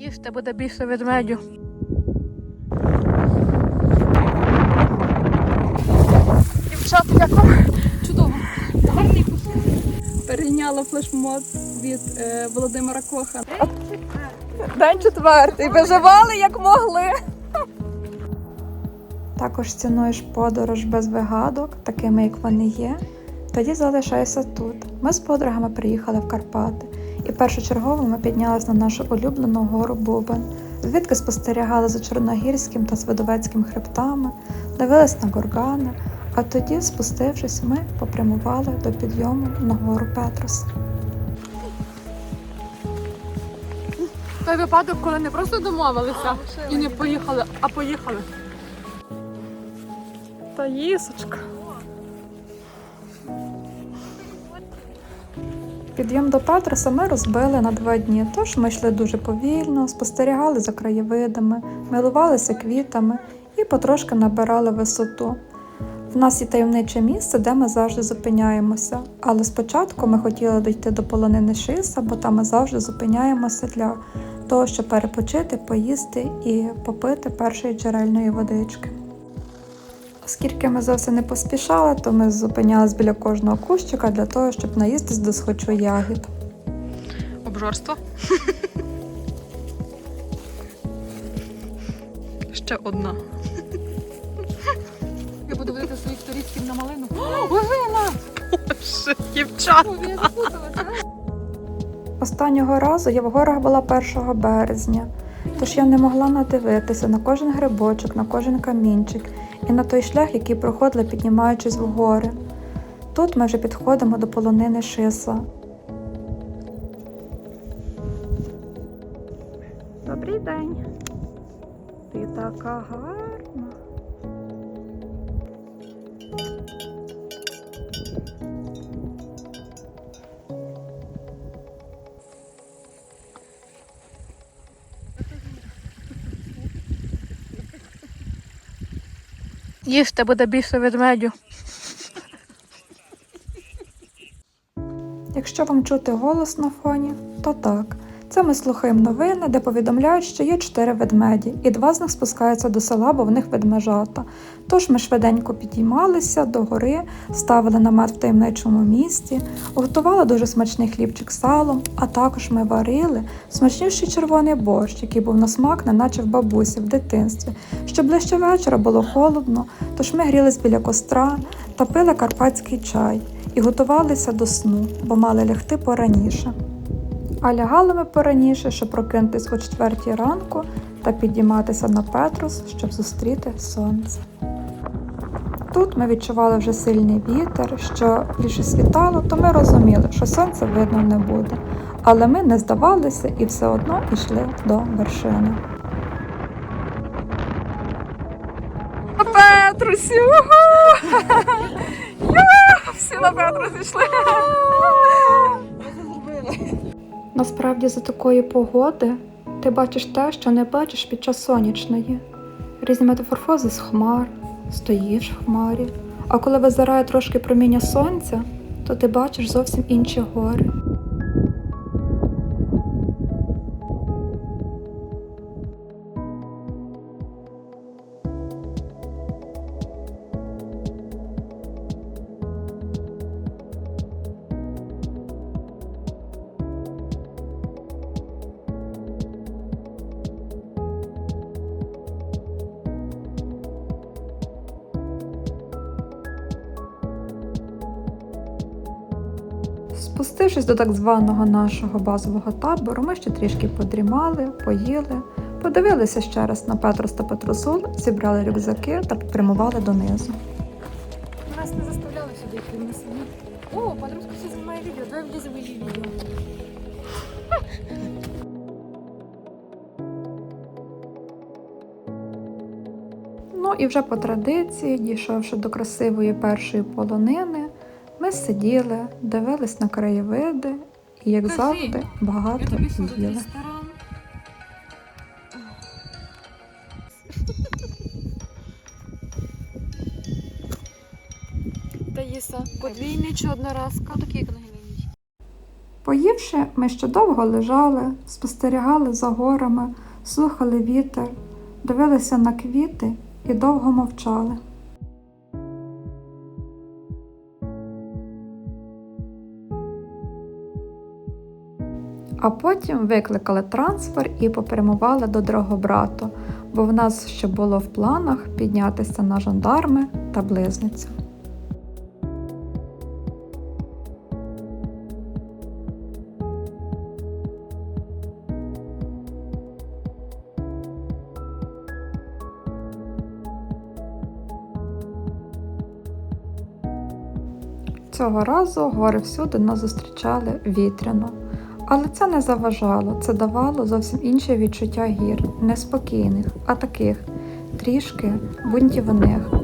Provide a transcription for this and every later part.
Їжте буде більше ведмедю. Дівчата, як вам? Чудово. Гарний кусок. Перейняла флешмоб від е, Володимира Коха. День четвертий. Виживали як могли. Також цінуєш подорож без вигадок, такими як вони є. Тоді залишайся тут. Ми з подругами приїхали в Карпати, і першочергово ми піднялися на нашу улюблену гору Бубен, звідки спостерігали за Чорногірським та Свидовецьким хребтами, дивились на горгани, а тоді, спустившись, ми попрямували до підйому на гору Петрос. Той випадок, коли не просто домовилися і не поїхали, а поїхали. Та їсочка. Підйом до Петроса ми розбили на два дні, тож ми йшли дуже повільно, спостерігали за краєвидами, милувалися квітами і потрошки набирали висоту. В нас є таємниче місце, де ми завжди зупиняємося, але спочатку ми хотіли дійти до полонини Шиса, бо там ми завжди зупиняємося для того, щоб перепочити, поїсти і попити першої джерельної водички. Оскільки ми зовсім не поспішали, то ми зупинялись біля кожного кущика для того, щоб наїстись до схочу ягід. Обжорство. Ще одна. Я буду водити своїх турістів на малину. О, Ожина! Ще дівчат. Я запуталася. Останнього разу я в горах була 1 березня, тож я не могла надивитися на кожен грибочок, на кожен камінчик і на той шлях, який проходили, піднімаючись в гори. Тут ми вже підходимо до полонини шисла. Добрий день. Ти така гарна. Їжте буде більше ведмедю. Якщо вам чути голос на фоні, то так. Це ми слухаємо новини, де повідомляють, що є чотири ведмеді, і два з них спускаються до села, бо в них ведмежата. Тож ми швиденько підіймалися до гори, ставили намет в таємничому місці, готували дуже смачний хлібчик салом, а також ми варили смачніший червоний борщ, який був на смак, неначе в бабусі в дитинстві. Щоб ближче вечора було холодно, тож ми грілись біля костра та пили карпатський чай і готувалися до сну, бо мали лягти пораніше. А лягали ми пораніше, щоб прокинутись о четвертій ранку та підійматися на Петрус, щоб зустріти сонце. Тут ми відчували вже сильний вітер, що більше світало, то ми розуміли, що сонця видно не буде. Але ми не здавалися і все одно йшли до вершини. Петрусі! Всі на Петрус йшли! Насправді за такої погоди ти бачиш те, що не бачиш під час сонячної. Різні метаморфози з хмар, стоїш в хмарі, а коли визирає трошки проміння сонця, то ти бачиш зовсім інші гори. Спустившись до так званого нашого базового табору, ми ще трішки подрімали, поїли, подивилися ще раз на Петрос та Петросул, зібрали рюкзаки та попрямували донизу. Нас не заставляли сюди йти на самі. О, подружка все знімає відео, давай вліземо її відео. Ну і вже по традиції, дійшовши до красивої першої полонини, ми сиділи, дивились на краєвиди і, як завжди, багато їли. Таїса, подвійний чи одноразка? Такі Поївши, ми ще довго лежали, спостерігали за горами, слухали вітер, дивилися на квіти і довго мовчали. А потім викликали трансфер і попрямували до Драгобрату, бо в нас ще було в планах піднятися на жандарми та близницю. Цього разу гори всюди нас зустрічали вітряно. Але це не заважало, це давало зовсім інше відчуття гір, неспокійних, а таких трішки бунтівних.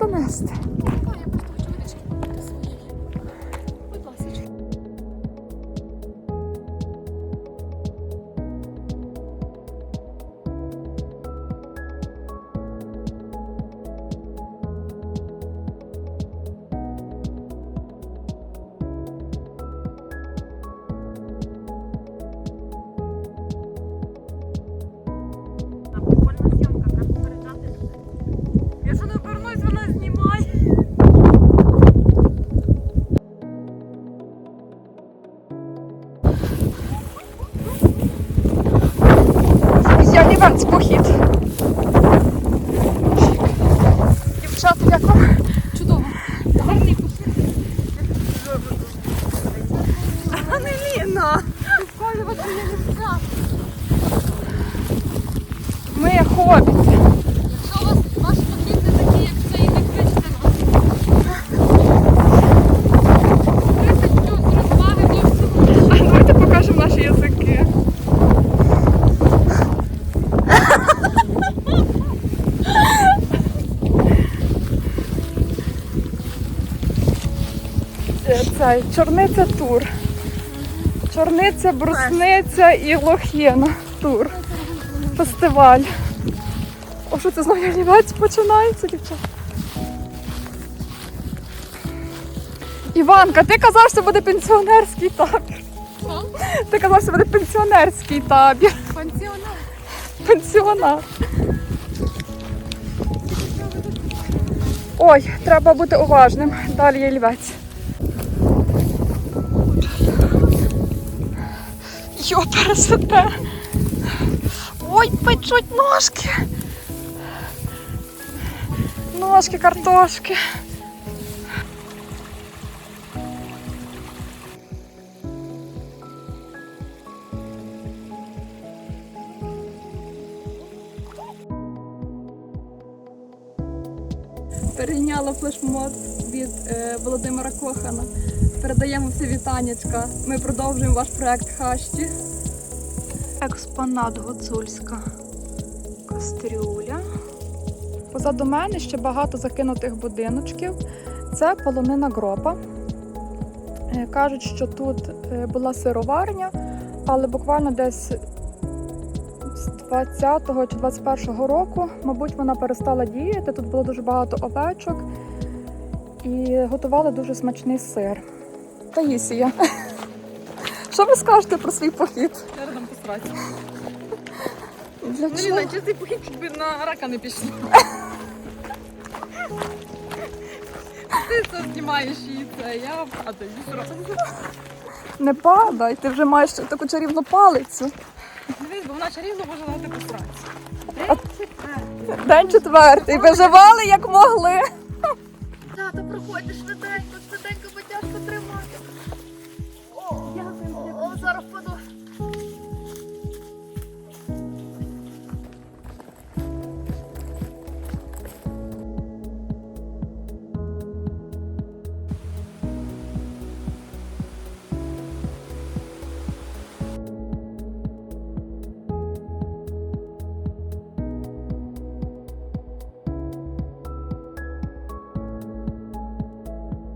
Та й Ялівець похід. Дівчата, як вам? Чудово. Гарний похід. Взяв. Ми хобіти. Якщо у вас ваш похід не такий, як цей, не кличте нас. 30 плюс розваги до всього. А давайте покажемо наші язики. Це, чорниця тур. Чорниця, брусниця і лохіна тур. Фестиваль. О, що це знову ялівець починається, дівчата? Іванка, ти казав, що буде пенсіонерський табір. Ти казав, що буде пенсіонерський табір. Пансіонат. Пенсіонат. Ой, треба бути уважним. Далі є лівець. Йо, пересете. Ой, печуть ножки. Ножки, картошки. Перейняла флешмоб від е, Володимира Кохана. Передаємо всі вітаннячка. Ми продовжуємо ваш проект Хащі. Експонат гуцульська кастрюля. Позаду мене ще багато закинутих будиночків. Це полонина гропа. Е, Кажуть, що тут е, була сироварня, але буквально десь з 20-го чи 21-го року, мабуть, вона перестала діяти. Тут було дуже багато овечок і готували дуже смачний сир. Таїсія, що ви скажете про свій похід? Я радом посрати. Для Ну, чого? Ліна, чи цей похід би на рака не пішло. Ти це знімаєш і це, я падаю. Не падай, ти вже маєш таку чарівну палицю. Дивись, бо вона чарівно може дати посрати. День четвертий. Виживали як могли. Тата, проходьте швиденько,